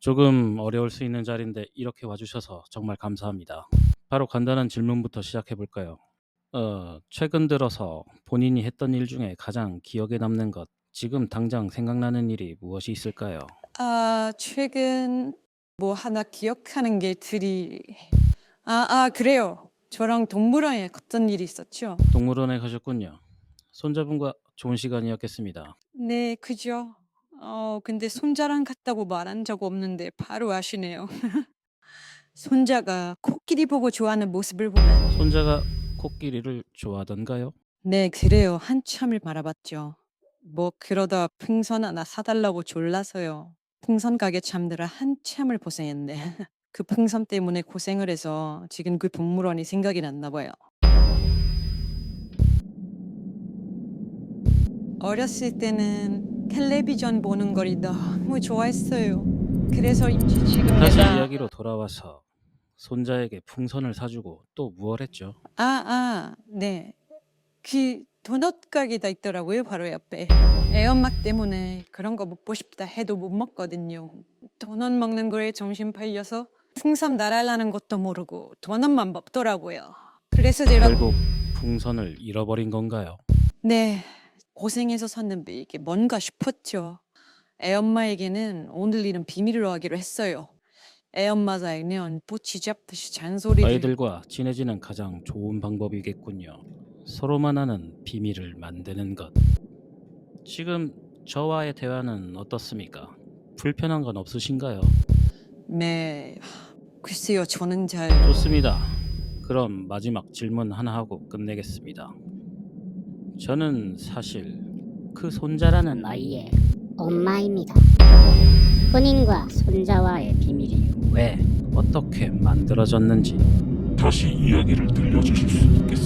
조금 어려울 수 있는 자리인데 이렇게 와주셔서 정말 감사합니다. 바로 간단한 질문부터 시작해 볼까요? 어, 최근 들어서 본인이 했던 일 중에 가장 기억에 남는 것, 지금 당장 생각나는 일이 무엇이 있을까요? 아, 최근 뭐 하나 기억하는 게 들이 아, 아, 그래요. 저랑 동물원에 갔던 일이 있었죠. 동물원에 가셨군요. 손자분과 좋은 시간이었겠습니다. 네, 그죠. 어, 근데 손자랑 갔다고 말한 적 없는데 바로 아시네요. 손자가 코끼리 보고 좋아하는 모습을 보면 손자가 코끼리를 좋아하던가요? 네, 그래요. 한참을 바라봤죠. 뭐 그러다 풍선 하나 사달라고 졸라서요. 풍선 가게 참느라 한참을 고생했네. 그 풍선 때문에 고생을 해서 지금 그 동물원이 생각이 났나 봐요. 어렸을 때는 텔레비전 보는 걸 너무 좋아했어요. 그래서인지 지금 다시 내가 이야기로 돌아와서 손자에게 풍선을 사주고 또 무얼 했죠? 아, 아, 네. 그 도넛 가게가 있더라고요, 바로 옆에. 애엄마 때문에 그런 거 먹고 싶다 해도 못 먹거든요. 도넛 먹는 거에 정신 팔려서 풍선 날아가는 것도 모르고 도넛만 먹더라고요. 그래서 제가 결국 풍선을 잃어버린 건가요? 네, 고생해서 샀는데 이게 뭔가 싶었죠. 애엄마에게는 오늘 일은 비밀로 하기로 했어요. 애엄마가 알면 뿌치 잡듯이 잔소리를 아이들과 친해지는 가장 좋은 방법이겠군요. 서로만 아는 비밀을 만드는 것. 지금 저와의 대화는 어떻습니까? 불편한 건 없으신가요? 네, 글쎄요, 저는 잘 좋습니다. 그럼 마지막 질문 하나 하고 끝내겠습니다. 저는 사실 그 손자라는 너희의 엄마입니다. 본인과 손자와의 비밀이 왜 어떻게 만들어졌는지 다시 이야기를 들려주실 수 있게